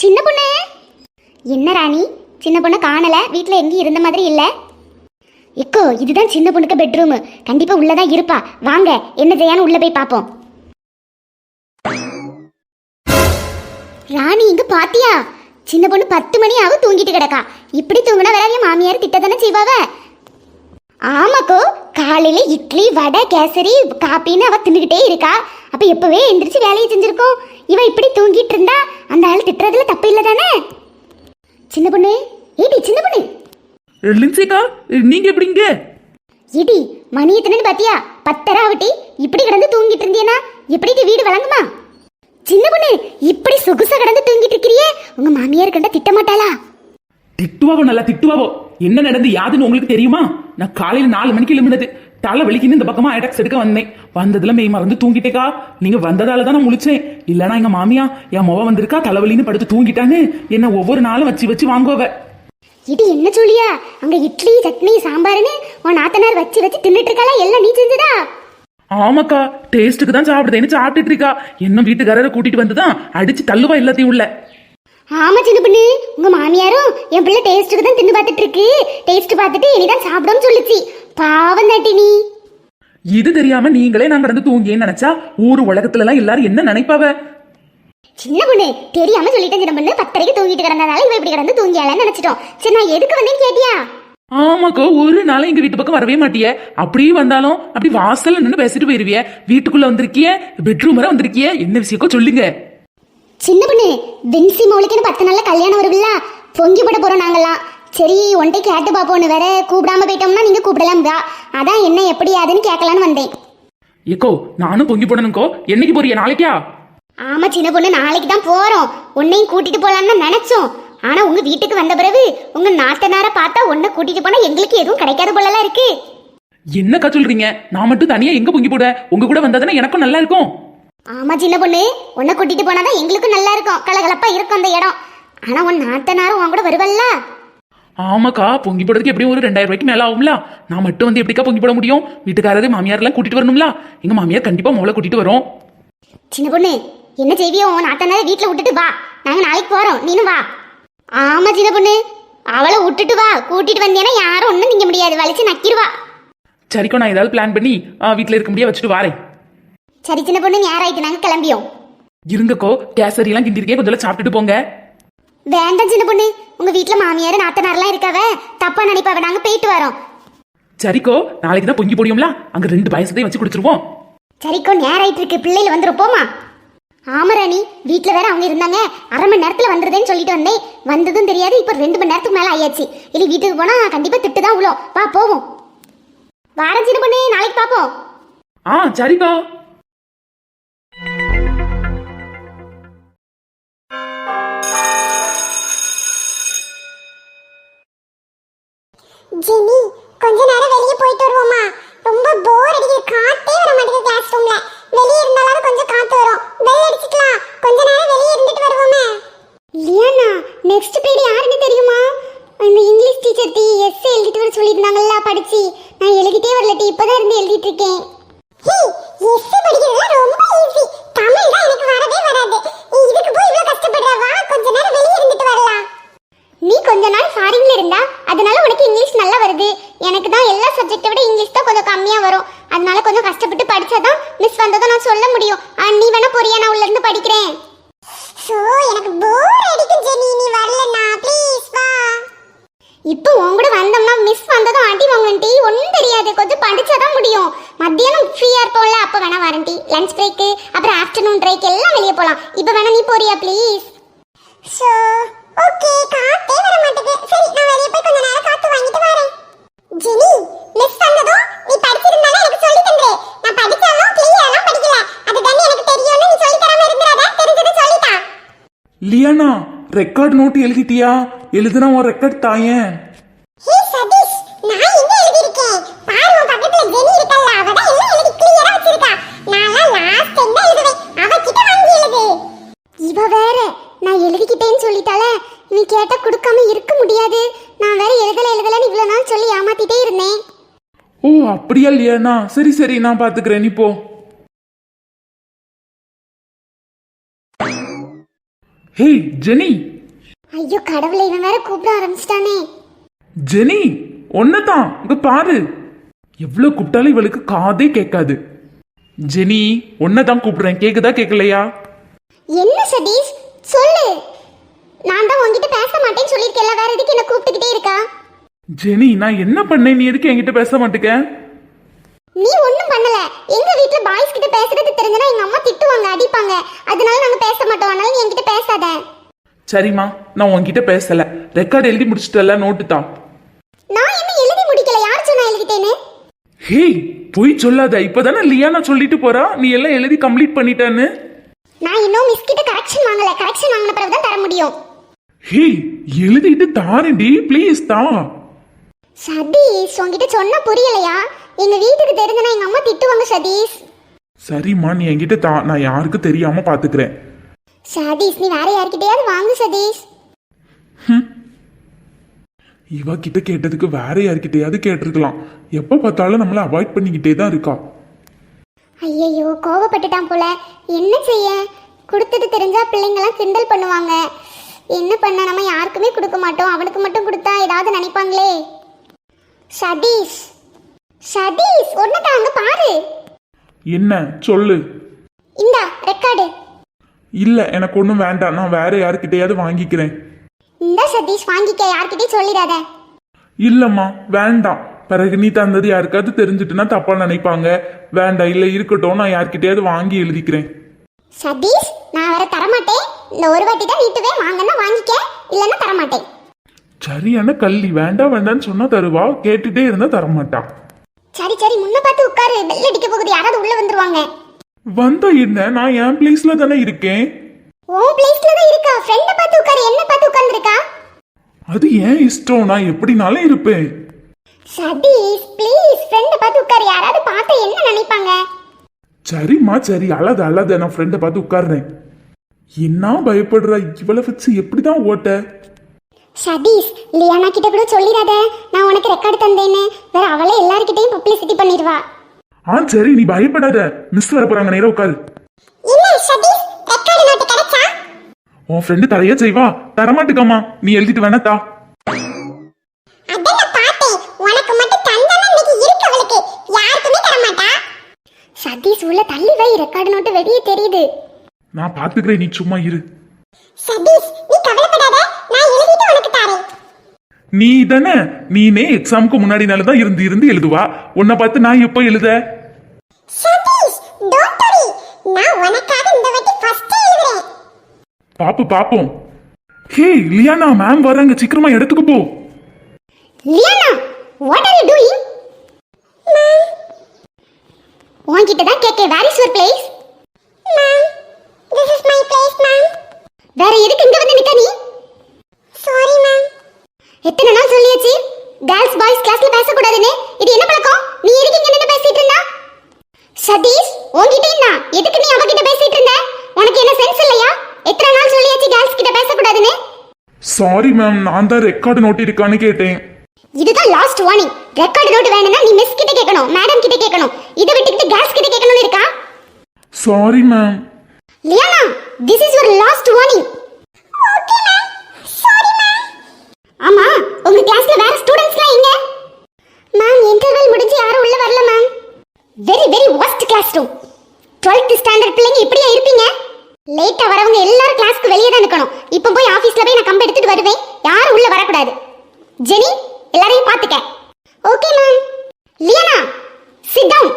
சின்ன பொண்ணு. என்ன ராணி? சின்ன பொண்ணு காணல? வீட்டில் எங்கேயும் இருந்த மாதிரி இல்லை? எக்கோ இதுதான் சின்ன பொண்ணுக்கு பெட்ரூமு கண்டிப்பாக உள்ளதான் இருப்பா. வாங்க என்ன செய்யான்னு உள்ளே போய் பார்ப்போம் ராணி இங்க பாத்தியா? சின்ன பொண்ணு பத்து மணி ஆகும் தூங்கிட்டு கிடக்கா. இப்படி தூங்கினா வேற மாமியார் திட்ட தானே செய்வாவ? ஆமாக்கோ காலையில இட்லி வடை கேசரி காப்பின்னு அவ தின்னுகிட்டே இருக்கா. அப்ப எப்பவே எந்திரிச்சு வேலையை செஞ்சிருக்கோம். இவ இப்படி தூங்கிட்டு இருந்தா அந்த ஆள் திட்டுறதுல தப்பு இல்லை தானே? சின்ன பொண்ணு ஏடி சின்ன பொண்ணு? லின்சிகா நீங்க எப்படிங்க இடி மணி எத்தனைன்னு பாத்தியா? பத்தரை ஆவட்டி இப்படி கிடந்து தூங்கிட்டு இருந்தியனா? எப்படி டி வீடு வழங்குமா? சின்ன பொண்ணு இப்படி சொகுசா கிடந்து தூங்கிட்டு இருக்கிறியே? உங்க மாமியார் கண்டா திட்ட மாட்டாளா திட்டுவாவோ நல்லா திட்டுவாவோ. என்ன நடந்து யாதுன்னு உங்களுக்கு தெரியுமா? நான் காலையில நாலு மணிக்கு எழும்பினது. தலை வலிக்குன்னு இந்த பக்கமா ஐடாக்ஸ் எடுக்க வந்தேன். வந்ததுல மெய் மறந்து தூங்கிட்டேக்கா. நீங்க வந்ததால தான் நான் முழிச்சேன். இல்லனா எங்க மாமியா என் முவ வந்திருக்கா? தலைவலின்னு படுத்து தூங்கிட்டான்னு என்ன ஒவ்வொரு நாளும் வச்சு வச்சு வாங்குவ இது என்ன சொல்லியா அங்க இட்லி சட்னி சாம்பார்னு உன் நாத்தனார் வச்சு வச்சு தின்னுட்டு இருக்காளா எல்லாம் நீ செஞ்சதா? ஆமாக்கா டேஸ்ட்டுக்கு தான் சாப்பிடுதேன்னு சாப்பிட்டுட்டு இருக்கா. என்ன வீட்டுக்காரரை கூட்டிட்டு வந்துதான் அடிச்சு தள்ளுவா எல்லாத்தையும் உள்ள. ஆமா சின்ன பொண்ணு. உங்க மாமியாரும் என் பிள்ளை டேஸ்ட்டுக்கு தான் தின்னு பார்த்துட்டு இருக்கு டேஸ்ட் பார்த்துட்டு இனிதான் சாப்பிடும்னு சொல்லுச்சு. பாவம் தாட்டி நீ. இது தெரியாம நீங்களே நான் கடந்து தூங்கியேன்னு நினைச்சா ஊர் உலகத்துல எல்லாம் எல்லாரும் என்ன நினைப்பாவ? சின்ன பொண்ணு தெரியாம சொல்லிட்டேன் சின்ன பொண்ணு. பத்தரைக்கு தூங்கிட்டு கிடந்ததால இவ இப்படி கிடந்து தூங்கியாலன்னு நினைச்சிட்டோம். சரி நான் எதுக்கு வந்தேன்னு கேட்டியா? ஆமாக்கா ஒரு நாளும் எங்க வீட்டு பக்கம் வரவே மாட்டியே. அப்படியே வந்தாலும் அப்படி வாசல்ல நின்று பேசிட்டு போயிருவிய. வீட்டுக்குள்ள வந்திருக்கிய பெட்ரூம் வரை வந்திருக்கிய. என்ன விஷயக்கோ சொல்லுங்க. சின்ன பொண்ணு வின்சி மௌலிக்குன்னு பத்து நாள்ல கல்யாணம் வருவில்ல பொங்கி போட போறோம் நாங்கெல்லாம். சரி ஒன்றை கேட்டு பாப்போன்னு வேற கூப்பிடாம போயிட்டோம்னா நீங்க கூப்பிடலாம்டா அதான் என்ன எப்படி ஆதுன்னு கேட்கலான்னு வந்தேன். ஏக்கோ நானும் பொங்கி போடணும்க்கோ. என்னைக்கு போறிய நாளைக்கா? ஆமா சின்ன பொண்ணு நாளைக்கு தான் போறோம். உன்னையும் கூட்டிட்டு போலான்னு நினைச்சோம். ஆனா உங்க வீட்டுக்கு வந்த பிறகு உங்க நாத்தனார பார்த்தா உன்னை கூட்டிட்டு போனா எங்களுக்கு எதுவும் கிடைக்காத போலலாம் இருக்கு. என்னக்கா சொல்றீங்க? நான் மட்டும் தனியா எங்க பொங்கி போட? உங்க கூட வந்தாதானே எனக்கும் நல்லா இருக்கும். ஆமா சின்ன பொண்ணு. உன்னை கூட்டிட்டு போனாதான் எங்களுக்கும் நல்லா இருக்கும். கலகலப்பா இருக்கும் அந்த இடம். ஆனா உன் நாத்தனாரும் உன் கூட வருவல்ல? ஆமாக்கா பொங்கி போடுறதுக்கு எப்படியும் ஒரு ரெண்டாயிரம் ரூபாய்க்கு மேல ஆகும்ல? நான் மட்டும் வந்து எப்படிக்கா பொங்கி போட முடியும்? வீட்டுக்காரரு மாமியார் எல்லாம் கூட்டிட்டு வரணும்ல? எங்க மாமியார் கண்டிப்பா மோளை கூட்டிட்டு வரும். சின்ன பொண்ணு என்ன செய்வியோ? உன் நாத்தனார வீட்டுல விட்டுட்டு வா. நாங்க நாளைக்கு போறோம். நீனும் வா. ஆமா சின்ன பொண்ணு. அவளை விட்டுட்டு வா. கூட்டிட்டு வந்தேன்னா யாரும் ஒண்ணும் திங்க முடியாது. வலிச்சு நக்கிடுவா சரிக்கோ நான் ஏதாவது பிளான் பண்ணி ஆ, வீட்ல இருக்க முடியாது வச்சுட்டு வாரேன். சரி சின்ன பொண்ணு நேரம் ஆயிட்டு நாங்க கிளம்பியோம். இருங்கக்கோ கேசரி எல்லாம் கிண்டிருக்கே கொஞ்சம் சாப்பிட்டுட்டு போங்க. வேண்டாம் சின்ன பொண்ணு. உங்க வீட்டுல மாமியார் நாத்தனார்லாம் இருக்காவ. தப்பா நினைப்பாவ நாங்க போயிட்டு வரோம். சரிக்கோ நாளைக்கு தான் பொங்கி போடியும்ல அங்க ரெண்டு பாயசத்தையும் வச்சு குடிச்சிருவோம் சரிக்கோ நேரம் ஆயிட்டு இருக்கு பிள்ளைகள் வந்துரும் போமா ஆமா ராணி. வீட்ல வேற அவங்க இருந்தாங்க. அரை மணி நேரத்துல வந்துருதேன்னு சொல்லிட்டு வந்தேன். வந்ததும் தெரியாது இப்ப ரெண்டு மணி நேரத்துக்கு மேல ஆயாச்சு. இனி வீட்டுக்கு போனா கண்டிப்பா திட்டு தான் உழும். வா போவோம். வாரம் சின்ன பொண்ணு. நாளைக்கு பாப்போம். ஆ சரிக்கா. ஜெனி கொஞ்ச நேரம் வெளியே போயிட்டு வருவோமா? ரொம்ப போர் அடிக்குது. காத்தே வர மாட்டேங்குது கிளாஸ் ரூம்ல வெளியே இருந்தாலும் கொஞ்சம் காத்து வரும். பெல் அடிச்சுக்கலாம். கொஞ்ச நேரம் வெளியே இருந்துட்டு வருவோமே. லியானா நெக்ஸ்ட் பீரியட் யாருன்னு தெரியுமா? இந்த இங்கிலீஷ் டீச்சர் டி எஸ் எழுதிட்டு வர சொல்லியிருந்தாங்கல்ல படிச்சு. நான் எழுதிட்டே வரல டி. இப்பதான் இருந்து எழுதிட்டு இருக்கேன் ஹே எஸ் படிக்கிறதுலாம் ரொம்ப ஈஸி தமிழ் தான் எனக்கு வரவே வராது இதுக்கு போய் இவ்வளவு கஷ்டப்படுற வா கொஞ்ச நேரம் வெளியே இருந்துட்டு வரலாம் நீ கொஞ்ச நாள் ஃபாரின்ல இருந்தா அதனால உனக்கு இங்கிலீஷ் நல்லா வருது எனக்கு தான் எல்லா சப்ஜெக்ட்டை விட இங்கிலீஷ் தான் கொஞ்சம் கம்மியா வரும் அதனால கொஞ்சம் கஷ்டப்பட்டு படிச்சாதான் மிஸ் வந்ததும் நான் சொல்ல முடியும் ஆ, நீ வேணா பொரியா நான் உள்ள இருந்து படிக்கிறேன் சோ எனக்கு போர் அடிக்கும் ஜெனி நீ வரலனா ப்ளீஸ் வா இப்போ உன் கூட வந்தோம்னா மிஸ் வந்ததும் அடி வாங்கண்டி ஒன்றும் தெரியாது கொஞ்சம் படிச்சாதான் முடியும் மத்தியானம் ஃப்ரீயா இருப்போம்ல வரண்டி லஞ்ச் பிரேக்கு அப்புறம் ஆஃப்டர்நூன் பிரேக் எல்லாம் வெளியே போலாம். இப்போ வேணா நீ போறியா ப்ளீஸ் சோ ஓகே காத்தே வர மாட்டேங்குது சரி நான் வெளியே போய் கொஞ்ச நேரம் காத்து வாங்கிட்டு வரேன். ஜெனி மிஸ் வந்ததும் நீ படிச்சிருந்தாலும் எனக்கு சொல்லி தந்தே நான் படிச்சாலும் கிளியரா படிக்கல. அதுதான் எனக்கு தெரியும்னு நீ சொல்லி தராம இருந்துறாத தெரிஞ்சது சொல்லிட்டா. லியானா ரெக்கார்ட் நோட் எழுதிட்டியா? எழுதுனா உன் ரெக்கார்ட் தாயேன் ஹே சதீஷ் நான் எங்க எழுதி இருக்கேன் பாரு உன் பக்கத்துல ஜெனி இருக்கல்ல அவ தான் எல்லாம் எழுதி கிளியரா வச்சிருக்கா நான்லாம் லாஸ்ட் டைம் தான் எழுதுவேன் அவ கிட்ட வாங்கி எழுது இவ வேற நான் எழுதிக்கிட்டேன்னு சொல்லிட்டால நீ கேட்டா கொடுக்காம இருக்க முடியாது நான் வேற எழுதல எழுதலன்னு இவ்வளவு நாள் சொல்லி ஏமாத்திட்டே இருந்தேன் ஓ லியானா சரி சரி நான் பாத்துக்கிறேன். நீ போ. Hey Jenny. ஐயோ கடவுளை இவன் வேற கூப்பிட ஆரம்பிச்சிட்டானே. ஜெனி ஒன்னதான் இங்க பாரு. எவ்வளவு கூப்பிட்டாலும் இவளுக்கு காதே கேட்காது. ஜெனி ஒன்னதான் கூப்பிடுறேன். கேக்குதா கேட்கலையா என்ன சதீஷ்? சொல்லு. நான் தான் உன்கிட்ட பேச மாட்டேன்னு சொல்லியிருக்கேன்ல வேற எதுக்கு என்ன கூப்பிட்டுக்கிட்டே இருக்கா? ஜெனி நான் என்ன பண்ணேன்? நீ எதுக்கு என்கிட்ட பேச மாட்டேக்க? நீ ஒண்ணும் பண்ணல. எங்க வீட்ல பாய்ஸ் கிட்ட பேசுறது தெரிஞ்சனா எங்க அம்மா திட்டுவாங்க அடிப்பாங்க. அதனால நாங்க பேச மாட்டோம். அதனால நீ என்கிட்ட பேசாத. சரிம்மா நான் உன்கிட்ட பேசல. ரெக்கார்ட் எழுதி முடிச்சிட்டல நோட்டு தான். நான் இன்னும் எழுதி முடிக்கல? யார் சொன்னா எழுதிட்டேன்னு? ஹேய் பொய் சொல்லாத. இப்பதானே லியானா சொல்லிட்டு போறா? நீ எல்லாம் எழுதி கம்ப்ளீட் பண்ணிட்டான்னு. நான் இன்னும் மிஸ் கிட்ட கரெக்ஷன் வாங்கல. கரெக்ஷன் வாங்கின பிறகு தான் தர முடியும். ஹேய் எழுதிட்டு தாரேன்டி ப்ளீஸ் தா. சதீஷ் உன்கிட்ட சொன்னா புரியலையா? எங்க வீட்டுக்கு தெரிஞ்சனா எங்க அம்மா திட்டுவாங்க சதீஷ். சரிம்மா நீ என்கிட்ட தா நான் யாருக்கும் தெரியாம பாத்துக்கிறேன். சதீஷ் நீ வேற யார்கிட்டயாவது வாங்கு சதீஷ். இவ கிட்ட கேட்டதுக்கு வேற யார்கிட்டயாவது கேட்டிருக்கலாம். எப்ப பார்த்தாலும் நம்மள அவாய்ட் பண்ணிக்கிட்டே தான் இருக்கா. ஐயையோ கோவப்பட்டுட்டான் போல. என்ன செய்ய? கொடுத்தது தெரிஞ்சா பிள்ளைங்களாம் கிண்டல் பண்ணுவாங்க. என்ன பண்ண நம்ம யாருக்குமே கொடுக்க மாட்டோம். அவனுக்கு மட்டும் கொடுத்தா ஏதாவது நினைப்பாங்களே. சதீஷ். சதீஷ் ஒன்னு அங்க பாரு. என்ன? சொல்லு. இந்தா ரெக்கார்டு இல்ல எனக்கு ஒன்றும் வேண்டாம். நான் வேற யாருக்கிட்டயாவது வாங்கிக்கிறேன். இந்த சதீஷ் வாங்கிக்க. யார்கிட்டயும் சொல்லிடாத. இல்லம்மா வேண்டாம். பிறகு நீ தந்தது யாருக்காவது தெரிஞ்சுட்டுனா தப்பா நினைப்பாங்க. வேண்டாம் இல்ல இருக்கட்டும். நான் யார்கிட்டயாவது வாங்கி எழுதிக்கிறேன். சதீஷ் நான் வேற தரமாட்டேன். இந்த ஒரு வாட்டி தான் வீட்டுவே வாங்கன்னா வாங்கிக்க. இல்லைன்னா தரமாட்டேன். சரியான கல்வி. வேண்டாம் வேண்டாம்னு சொன்னா தருவா. கேட்டுட்டே இருந்தா தரமாட்டா. சரி சரி முன்ன பார்த்து உட்காரு. பெல் அடிக்க போகுது. யாராவது உள்ள வந்துருவாங்க. வந்தா என்ன? நான் என் பிளேஸ்ல தானே இருக்கேன். உன் பிளேஸ்ல தான் இருக்கா? ஃப்ரெண்ட பார்த்து உட்காரு. என்ன பார்த்து உட்கார்ந்திருக்கா? அது ஏன் இஷ்டம்? நான் எப்படினாலும் இருப்பேன். சதீஷ் ப்ளீஸ் ஃப்ரெண்ட பார்த்து உட்காரு. யாராவது பார்த்தா என்ன நினைப்பாங்க? சரிம்மா சரி. அழாத அழாத. நான் ஃப்ரெண்டை பார்த்து உட்கார்றேன். என்ன பயப்படுறா? இவளை வச்சு எப்படிதான் ஓட்ட? சதீஷ் லியானா கிட்ட கூட சொல்லிடாத. நான் உனக்கு ரெக்கார்டு தந்தேன்னு. வேற அவளே எல்லார்கிட்டயும் பப்ளிசிட்டி பண்ணிடுவா. ஆ சரி நீ பயப்படாத. மிஸ் வர போறாங்க நேரா உட்காரு. இல்ல சதீஷ் ரெக்கார்டு நோட்டு கிடைச்சா? உன் ஃப்ரெண்டு தரையா செய்வா. தரமாட்டுக்காமா நீ எழுதிட்டு தர மாட்டா சதீஷ் உள்ள தள்ளி வை. ரெக்கார்டு நோட்டு வெளியே தெரியுது. நான் பாத்துக்கிறேன் நீ சும்மா இரு. சதீஷ் நீ கவலைப்படாத. நான் எழுதிட்டு நீ தானே நீனே எக்ஸாமுக்கு முன்னாடி தான் இருந்து இருந்து எழுதுவா. உன்னை பார்த்து நான் எப்போ எழுத? பாப்பு பாப்போம். ஹே லியானா மேம் வராங்க சீக்கிரமா இடத்துக்கு போ. Liana what are you doing ma'am உன்கிட்ட தான் கேட்க where is your place ma'am this is my place ma'am வேற எதுக்கு இங்க வந்து நிக்க நீ சாரி மேம் எத்தனை நாள் சொல்லியாச்சு கேர்ள்ஸ் பாய்ஸ் கிளாஸ்ல பேசக்கூடாதுன்னு இது என்ன பழக்கம் நீ எதுக்கு இங்க நின்னு பேசிட்டு இருந்தா சதீஷ் உன்கிட்டயும் தான் எதுக்கு நீ அவகிட்ட பேசிட்டு இருந்த உனக்கு என்ன சென்ஸ் இல்லையா எத்தனை நாள் சொல்லியாச்சு கேர்ள்ஸ் கிட்ட பேசக்கூடாதுன்னு சாரி மேம் நான் தான் ரெக்கார்டு நோட் இருக்கான்னு கேட்டேன். இதுதான் லாஸ்ட் வார்னிங் ரெக்கார்ட் நோட் வேணும்னா நீ மிஸ் கிட்ட கேட்கணும் மேடம் கிட்ட கேட்கணும். இதை விட்டுக்கிட்டு கேஸ் கிட்ட கேட்கணும்னு இருக்கா? Sorry ma'am Liana this is your last warning okay ma'am sorry ma'am ஆமா உங்க கிளாஸ்ல வேற ஸ்டூடண்ட்ஸ்லாம் எங்க மேம் இன்டர்வல் முடிஞ்சு யாரும் உள்ள வரல ma'am very very worst class room 12th standard பிள்ளைங்க இப்படியா இருப்பீங்க? லேட்டா வரவங்க எல்லாரும் கிளாஸ்க்கு வெளியே தான் நிக்கணும் இப்போ போய் ஆபீஸ்ல போய் வருவேன். யாரும் உள்ள வரக்கூடாது. ஜெனி எல்லாரையும் பாத்துக்க okay ma'am Liyana sit down